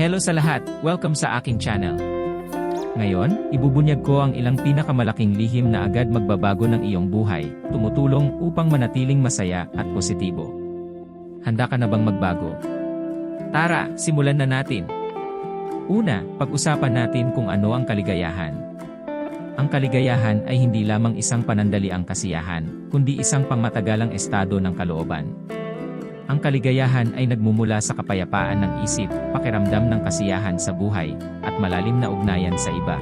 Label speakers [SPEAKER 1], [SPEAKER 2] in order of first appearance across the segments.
[SPEAKER 1] Hello sa lahat, welcome sa aking channel. Ngayon, ibubunyag ko ang ilang pinakamalaking lihim na agad magbabago ng iyong buhay, tumutulong upang manatiling masaya at positibo. Handa ka na bang magbago? Tara, simulan na natin. Una, pag-usapan natin kung ano ang kaligayahan. Ang kaligayahan ay hindi lamang isang panandaliang kasiyahan, kundi isang pangmatagalang estado ng kalooban. Ang kaligayahan ay nagmumula sa kapayapaan ng isip, pakiramdam ng kasiyahan sa buhay, at malalim na ugnayan sa iba.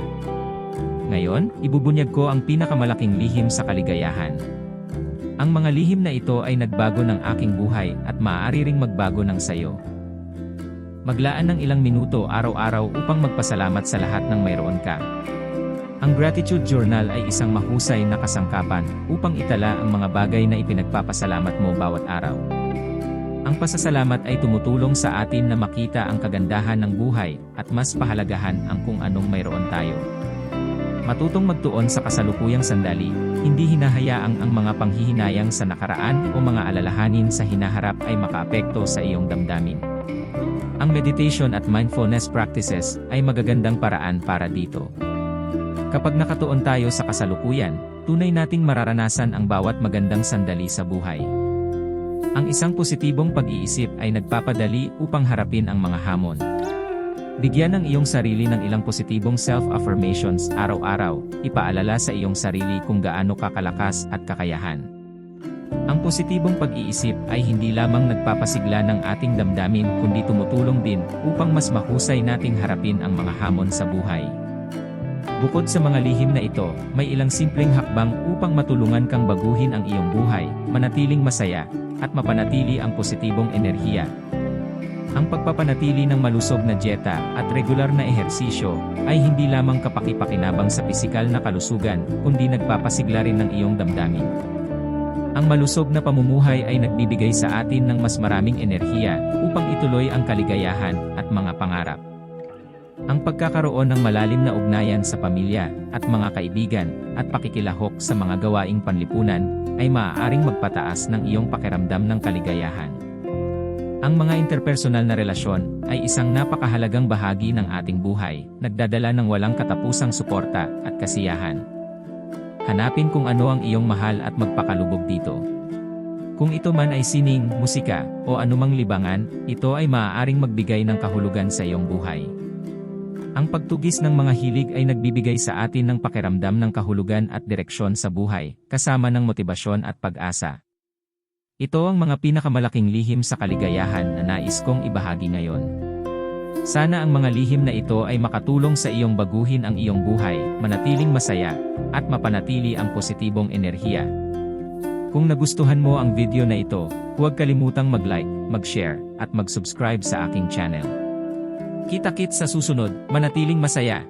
[SPEAKER 1] Ngayon, ibubunyag ko ang pinakamalaking lihim sa kaligayahan. Ang mga lihim na ito ay nagbago ng aking buhay at maaari ring magbago ng sayo. Maglaan ng ilang minuto araw-araw upang magpasalamat sa lahat ng mayroon ka. Ang Gratitude Journal ay isang mahusay na kasangkapan upang itala ang mga bagay na ipinagpapasalamat mo bawat araw. Ang pasasalamat ay tumutulong sa atin na makita ang kagandahan ng buhay at mas pahalagahan ang kung anong mayroon tayo. Matutong magtuon sa kasalukuyang sandali, hindi hinahayaang ang mga panghihinayang sa nakaraan o mga alalahanin sa hinaharap ay makaapekto sa iyong damdamin. Ang meditation at mindfulness practices ay magagandang paraan para dito. Kapag nakatuon tayo sa kasalukuyan, tunay nating mararanasan ang bawat magandang sandali sa buhay. Ang isang positibong pag-iisip ay nagpapadali upang harapin ang mga hamon. Bigyan ng iyong sarili ng ilang positibong self-affirmations araw-araw, ipaalala sa iyong sarili kung gaano kakalakas at kakayahan. Ang positibong pag-iisip ay hindi lamang nagpapasigla ng ating damdamin kundi tumutulong din upang mas mahusay nating harapin ang mga hamon sa buhay. Bukod sa mga lihim na ito, may ilang simpleng hakbang upang matulungan kang baguhin ang iyong buhay, manatiling masaya, at mapanatili ang positibong enerhiya. Ang pagpapanatili ng malusog na dieta at regular na ehersisyo ay hindi lamang kapakipakinabang sa pisikal na kalusugan, kundi nagpapasigla rin ng iyong damdamin. Ang malusog na pamumuhay ay nagbibigay sa atin ng mas maraming enerhiya upang ituloy ang kaligayahan at mga pangarap. Ang pagkakaroon ng malalim na ugnayan sa pamilya at mga kaibigan at pakikilahok sa mga gawaing panlipunan ay maaaring magpataas ng iyong pakiramdam ng kaligayahan. Ang mga interpersonal na relasyon ay isang napakahalagang bahagi ng ating buhay, nagdadala ng walang katapusang suporta at kasiyahan. Hanapin kung ano ang iyong mahal at magpakalubog dito. Kung ito man ay sining, musika, o anumang libangan, ito ay maaaring magbigay ng kahulugan sa iyong buhay. Ang pagtugis ng mga hilig ay nagbibigay sa atin ng pakiramdam ng kahulugan at direksyon sa buhay, kasama ng motibasyon at pag-asa. Ito ang mga pinakamalaking lihim sa kaligayahan na nais kong ibahagi ngayon. Sana ang mga lihim na ito ay makatulong sa iyong baguhin ang iyong buhay, manatiling masaya, at mapanatili ang positibong enerhiya. Kung nagustuhan mo ang video na ito, huwag kalimutang mag-like, mag-share, at mag-subscribe sa aking channel. Kita-kit sa susunod, manatiling masaya.